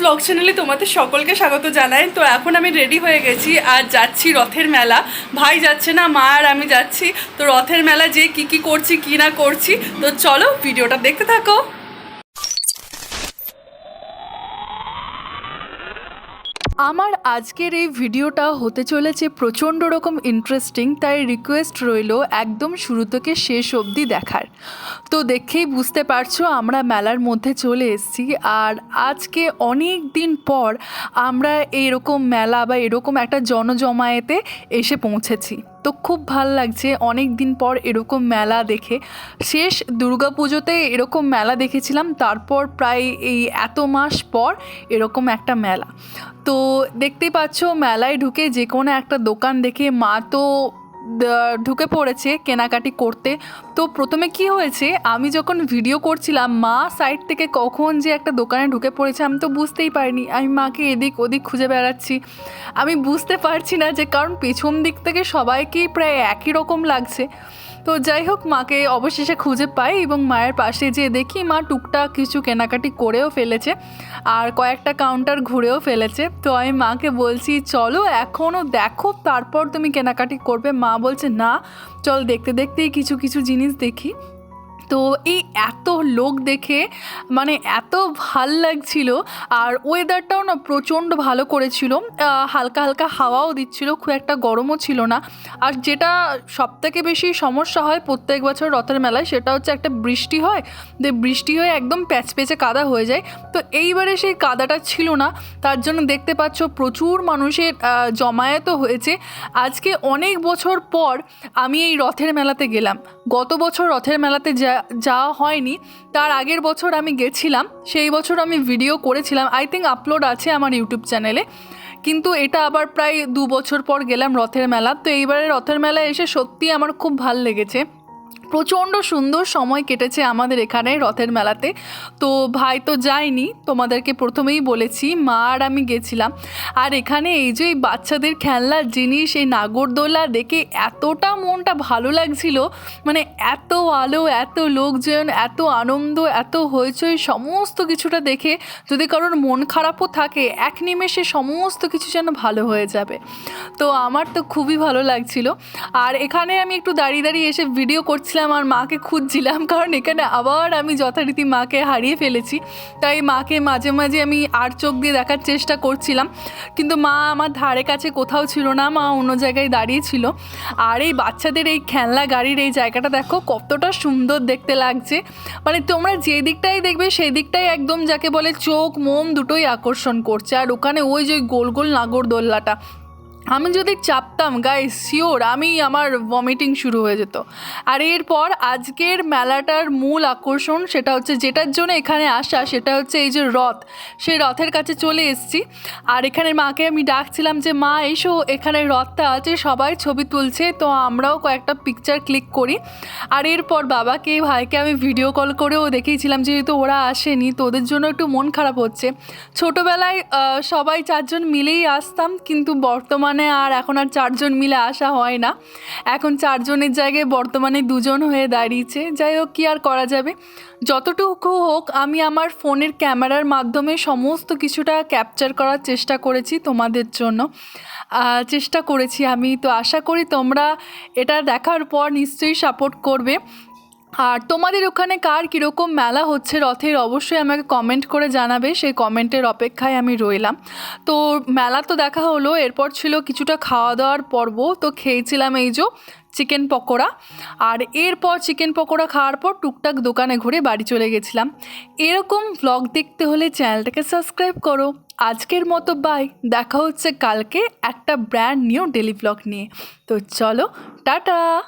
Blog চ্যানেলে তোমাদের সকলকে স্বাগত জানাই। তো এখন আমি রেডি হয়ে গেছি আর যাচ্ছি রথের মেলা। ভাই যাচ্ছে না, মা আর আমি যাচ্ছি। তো রথের মেলা যে কি কি করছি, কি না করছি, তো চলো ভিডিওটা দেখতে থাকো। আমার আজকের এই ভিডিওটা হতে চলেছে প্রচণ্ড রকম ইন্টারেস্টিং তাই রিকোয়েস্ট রইল একদম শুরু থেকে শেষ অবধি দেখার। তো দেখেই বুঝতে পারছ আমরা মেলার মধ্যে চলে এসেছি আর আজকে অনেক দিন পর আমরা এরকম মেলা বা এরকম একটা জনজমায়েতে এসে পৌঁছেছি। তো খুব ভালো লাগছে। অনেক দিন পর এরকম মেলা দেখে। শেষ দুর্গাপুজোতে এরকম মেলা দেখেছিলাম। তারপর প্রায় এই এত মাস পর এরকম একটা মেলা। তো দেখতেই পাচ্ছ, মেলায় ঢুকে যে কোনো একটা দোকান দেখে মা তো ঢুকে পড়েছে কেনাকাটি করতে। তো প্রথমে কি হয়েছে, আমি যখন ভিডিও করছিলাম, মা সাইড থেকে কখন যে একটা দোকানে ঢুকে পড়েছে, আমি তো বুঝতেই পারিনি। আমি মাকে এদিক ওদিক খুঁজে বেড়াচ্ছি। আমি বুঝতে পারছি না যে, কারণ পেছন দিক থেকে সবাইকেই প্রায় একই রকম লাগছে। তো যাই হোক, মাকে অবশেষে খুঁজে পাই এবং মায়ের পাশে যেয়ে দেখি মা টুকটাক কিছু কেনাকাটি করেও ফেলেছে আর কয়েকটা কাউন্টার ঘুরেও ফেলেছে। তো আমি মাকে বলছি, চলো এখনও দেখো, তারপর তুমি কেনাকাটি করবে। মা বলছে, না, চল দেখতে দেখতেই কিছু কিছু জিনিস দেখি। তো এই এত লোক দেখে মানে এত ভালো লাগছিল আর ওয়েদারটাও না প্রচণ্ড ভালো করেছিল। হালকা হালকা হাওয়াও দিচ্ছিল খুব একটা গরমও ছিল না। আর যেটা সবথেকে বেশি সমস্যা হয় প্রত্যেক বছর রথের মেলায় সেটা হচ্ছে একটা বৃষ্টি হয় যে বৃষ্টি হয়ে একদম প্যাচপেচে কাদা হয়ে যায়। তো এইবারে সেই কাদাটা ছিল না তার জন্য দেখতে পাচ্ছ প্রচুর মানুষের আহ, জমায়েত হয়েছে। আজকে অনেক বছর পর আমি এই রথের মেলাতে গেলাম। গত বছর রথের মেলাতে যা যাওয়া হয়নি। তার আগের বছর আমি গেছিলাম, সেই বছর আমি ভিডিও করেছিলাম। আই থিঙ্ক আপলোড আছে আমার ইউটিউব চ্যানেলে কিন্তু এটা আবার প্রায় দু বছর পর গেলাম রথের মেলা। তো এইবারে রথের মেলায় এসে সত্যি আমার খুব ভালো লেগেছে। প্রচণ্ড সুন্দর সময় কেটেছে আমাদের এখানে রথের মেলাতে। তো ভাই তো যায়নি, তোমাদেরকে প্রথমেই বলেছি, মা আর আমি গেছিলাম। আর এখানে এই যে বাচ্চাদের খেলনার জিনিস, এই নাগরদোলা দেখে এতটা মনটা ভালো লাগছিল। মানে এত আলো, এত লোকজন, এত আনন্দ, এত হইচই, সমস্ত কিছুটা দেখে যদি কারোর মন খারাপও থাকে, এক নিমেষে সমস্ত কিছু যেন ভালো হয়ে যাবে। তো আমার তো খুবই ভালো লাগছিল। আর এখানে আমি একটু দাঁড়িয়ে দাঁড়িয়ে এসে ভিডিও করছিলাম আর মাকে খুঁজছিলাম, কারণ এখানে আবার আমি যথারীতি মাকে হারিয়ে ফেলেছি। তাই মাকে মাঝে মাঝে আমি আর চোখ দিয়ে দেখার চেষ্টা করছিলাম। কিন্তু মা আমার ধারে কাছে কোথাও ছিল না, মা অন্য জায়গায় দাঁড়িয়ে ছিল। আর এই বাচ্চাদের এই খেলনা গাড়ির এই জায়গাটা দেখো, কতটা সুন্দর দেখতে লাগছে। মানে তোমরা যে দিকটাই দেখবে, সেই দিকটাই একদম যাকে বলে চোখ মোম দুটোই আকর্ষণ করছে। আর ওখানে ওই যে গোল গোল নাগরদোল্লাটা আমি যদি চাপতাম গাইস শিওর আমি আমার ভমিটিং শুরু হয়ে যেত। আর এরপর আজকের মেলাটার মূল আকর্ষণ সেটা হচ্ছে যেটার জন্য এখানে আসা সেটা হচ্ছে এই যে রথ। সেই রথের কাছে চলে এসেছি। আর এখানে মাকে আমি ডাকছিলাম যে, মা, এসো, এখানে রথটা আছে, সবাই ছবি তুলছে, তো আমরাও কয়েকটা পিকচার ক্লিক করি। আর এরপর বাবাকে, ভাইকে আমি ভিডিও কল করেও দেখিয়েছিলাম, যেহেতু ওরা আসেনি, তো ওদের জন্য একটু মন খারাপ হচ্ছে। ছোটোবেলায় সবাই চারজন মিলেই আসতাম, কিন্তু বর্তমানে আর এখন আর চারজন মিলে আসা হয় না। এখন চারজনের জায়গায় বর্তমানে দুজন হয়ে দাঁড়িয়েছে। যাই হোক, কী আর করা যাবে? যতটুকু হোক, আমি আমার ফোনের ক্যামেরার মাধ্যমে সমস্ত কিছুটা ক্যাপচার করার চেষ্টা করেছি তোমাদের জন্য। চেষ্টা করেছি আমি। তো আশা করি তোমরা এটা দেখার পর নিশ্চয়ই সাপোর্ট করবে। আর তোমাদের ওখানে কার কীরকম মেলা হচ্ছে? রথের অবশ্যই আমাকে কমেন্ট করে জানাবে। সেই কমেন্টের অপেক্ষায় আমি রইলাম। তো মেলা তো দেখা হলো, এরপর ছিল কিছুটা খাওয়া দাওয়ার পর্ব। তো খেয়েছিলাম এই যে চিকেন পকোড়া। আর এরপর চিকেন পকোড়া খাওয়ার পর টুকটাক দোকানে ঘুরে বাড়ি চলে গেছিলাম। এরকম ভ্লগ দেখতে হলে চ্যানেলটাকে সাবস্ক্রাইব করো। আজকের মতো বাই দেখা হচ্ছে কালকে একটা ব্র্যান্ড নিউ ডেলি ভ্লগ নিয়ে। তো চলো, টাটা!